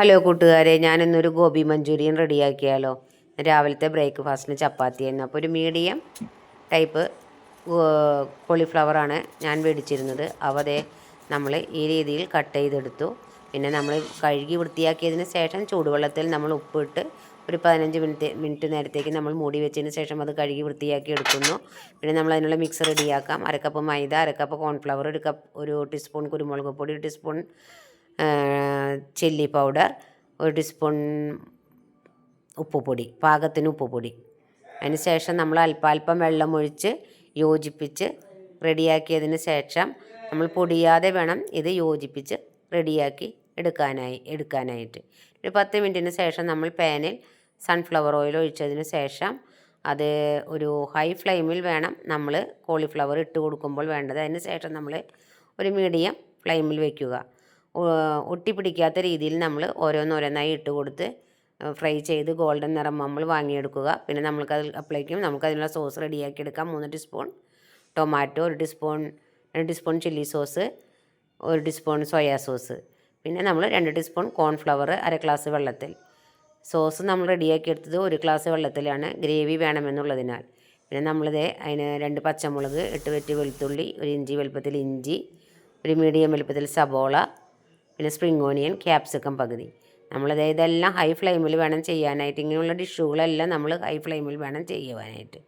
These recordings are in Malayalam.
ഹലോ കൂട്ടുകാരെ ഞാനിന്നൊരു ഗോബി മഞ്ചൂരിയൻ റെഡിയാക്കിയാലോ? രാവിലത്തെ ബ്രേക്ക്ഫാസ്റ്റിന് ചപ്പാത്തി ആയിരുന്നു അപ്പോൾ ഒരു മീഡിയം ടൈപ്പ് കോളിഫ്ലവറാണ് ഞാൻ മേടിച്ചിരുന്നത് അവ അതേ നമ്മൾ ഈ രീതിയിൽ കട്ട് ചെയ്തെടുത്തു. പിന്നെ നമ്മൾ കഴുകി വൃത്തിയാക്കിയതിന് ശേഷം ചൂടുവെള്ളത്തിൽ നമ്മൾ ഉപ്പിട്ട് ഒരു പതിനഞ്ച് മിനിറ്റ് മിനിറ്റ് നേരത്തേക്ക് നമ്മൾ മൂടി വെച്ചതിന് ശേഷം അത് കഴുകി വൃത്തിയാക്കി എടുക്കുന്നു. പിന്നെ നമ്മൾ അതിനുള്ള മിക്സ് റെഡിയാക്കാം. അരക്കപ്പ് മൈദ അരക്കപ്പ് കോൺഫ്ലവർ ഒരു കപ്പ് ഒരു ടീസ്പൂൺ കുരുമുളക് പൊടി ഒരു ടീസ്പൂൺ ചില്ലി പൗഡർ ഒരു ടീസ്പൂൺ ഉപ്പുപൊടി പാകത്തിന് ഉപ്പുപൊടി. അതിന് ശേഷം നമ്മൾ അല്പാൽപ്പം വെള്ളം ഒഴിച്ച് യോജിപ്പിച്ച് റെഡിയാക്കിയതിന് ശേഷം നമ്മൾ പൊടിയാതെ വേണം ഇത് യോജിപ്പിച്ച് റെഡിയാക്കി എടുക്കാനായി എടുക്കാനായിട്ട്. ഒരു പത്ത് മിനിറ്റിന് ശേഷം നമ്മൾ പാനിൽ സൺഫ്ലവർ ഓയിൽ ഒഴിച്ചതിന് ശേഷം അത് ഒരു ഹൈ ഫ്ലെയിമിൽ വേണം നമ്മൾ കോളിഫ്ലവർ ഇട്ട് കൊടുക്കുമ്പോൾ വേണ്ടത്. അതിന് ശേഷം നമ്മൾ ഒരു മീഡിയം ഫ്ലെയിമിൽ വയ്ക്കുക ഒട്ടി പിടിക്കാത്ത രീതിയിൽ നമ്മൾ ഓരോന്നോരോന്നായി ഇട്ട് കൊടുത്ത് ഫ്രൈ ചെയ്ത് ഗോൾഡൻ നിറം നമ്മൾ വാങ്ങിയെടുക്കുക. പിന്നെ നമ്മൾക്ക് അതിൽ അപ്പോഴേക്കും നമുക്ക് അതിനുള്ള സോസ് റെഡിയാക്കി എടുക്കാം മൂന്ന് ടീസ്പൂൺ ടൊമാറ്റോ ഒരു ടീസ്പൂൺ രണ്ട് ടീസ്പൂൺ ചില്ലി സോസ് ഒരു ടീസ്പൂൺ സോയാ സോസ്. പിന്നെ നമ്മൾ രണ്ട് ടീസ്പൂൺ കോൺഫ്ലവർ അര ഗ്ലാസ് വെള്ളത്തിൽ. സോസ് നമ്മൾ റെഡിയാക്കി എടുത്തത് ഒരു ഗ്ലാസ് വെള്ളത്തിലാണ്. ഗ്രേവി വേണമെന്നുള്ളതിനാൽ. പിന്നെ നമ്മളിത് അതിന് രണ്ട് പച്ചമുളക് എട്ട് വെറ്റി വെളുത്തുള്ളി ഒരു ഇഞ്ചി വലുപ്പത്തിൽ ഇഞ്ചി ഒരു മീഡിയം വലുപ്പത്തിൽ സബോള പിന്നെ സ്പ്രിംഗ് ഓണിയൻ ക്യാപ്സിക്കം പകുതി. നമ്മളിത് ഇതെല്ലാം ഹൈ ഫ്ലെയിമിൽ വേണം ചെയ്യാനായിട്ട്. ഇങ്ങനെയുള്ള ഡിഷുകളെല്ലാം നമ്മൾ ഹൈ ഫ്ലെയിമിൽ വേണം ചെയ്യുവാനായിട്ട്.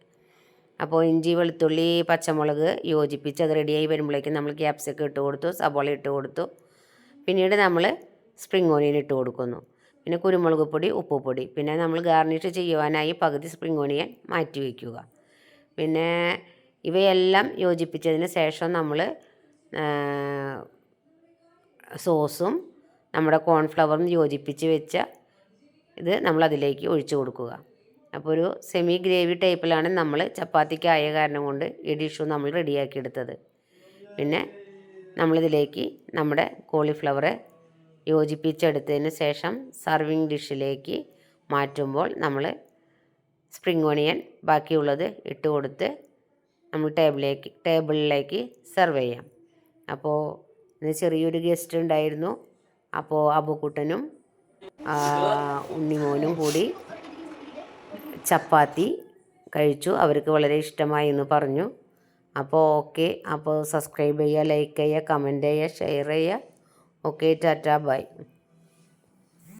അപ്പോൾ ഇഞ്ചി വെളുത്തുള്ളി പച്ചമുളക് യോജിപ്പിച്ച് അത് റെഡിയായി വരുമ്പോഴേക്കും നമ്മൾ ക്യാപ്സിക്കം ഇട്ട് കൊടുത്തു സബോള ഇട്ട് കൊടുത്തു. പിന്നീട് നമ്മൾ സ്പ്രിംഗ് ഓണിയൻ ഇട്ട് കൊടുക്കുന്നു. പിന്നെ കുരുമുളക് പൊടി ഉപ്പുപൊടി പിന്നെ നമ്മൾ ഗാർണിഷ് ചെയ്യുവാനായി പകുതി സ്പ്രിംഗ് ഓണിയൻ മാറ്റി വയ്ക്കുക പിന്നെ ഇവയെല്ലാം യോജിപ്പിച്ചതിന് ശേഷം നമ്മൾ സോസും നമ്മുടെ കോൺഫ്ലവറും യോജിപ്പിച്ച് വെച്ച ഇത് നമ്മൾ അതിലേക്ക് ഒഴിച്ചു കൊടുക്കുക. അപ്പോൾ ഒരു സെമി ഗ്രേവി ടൈപ്പിലാണ് നമ്മൾ ചപ്പാത്തിക്കായ കാരണം കൊണ്ട് ഈ നമ്മൾ റെഡിയാക്കി എടുത്തത്. പിന്നെ നമ്മളിതിലേക്ക് നമ്മുടെ കോളിഫ്ലവർ യോജിപ്പിച്ചെടുത്തതിന് ശേഷം സർവിങ് ഡിഷിലേക്ക് മാറ്റുമ്പോൾ നമ്മൾ സ്പ്രിംഗ് ഓണിയൻ ബാക്കിയുള്ളത് ഇട്ട് കൊടുത്ത് നമ്മൾ ടേബിളിലേക്ക് ടേബിളിലേക്ക് സെർവ് ചെയ്യാം. അപ്പോൾ ഇന്ന് ചെറിയൊരു ഗസ്റ്റ് ഉണ്ടായിരുന്നു. അപ്പോൾ അബുക്കുട്ടനും ഉണ്ണിമോനും കൂടി ചപ്പാത്തി കഴിച്ചു. അവർക്ക് വളരെ ഇഷ്ടമായി എന്ന് പറഞ്ഞു. അപ്പോൾ ഓക്കെ. അപ്പോൾ സബ്സ്ക്രൈബ് ചെയ്യുക ലൈക്ക് ചെയ്യുക കമന്റ് ചെയ്യുക ഷെയർ ചെയ്യുക. Okay tata bye.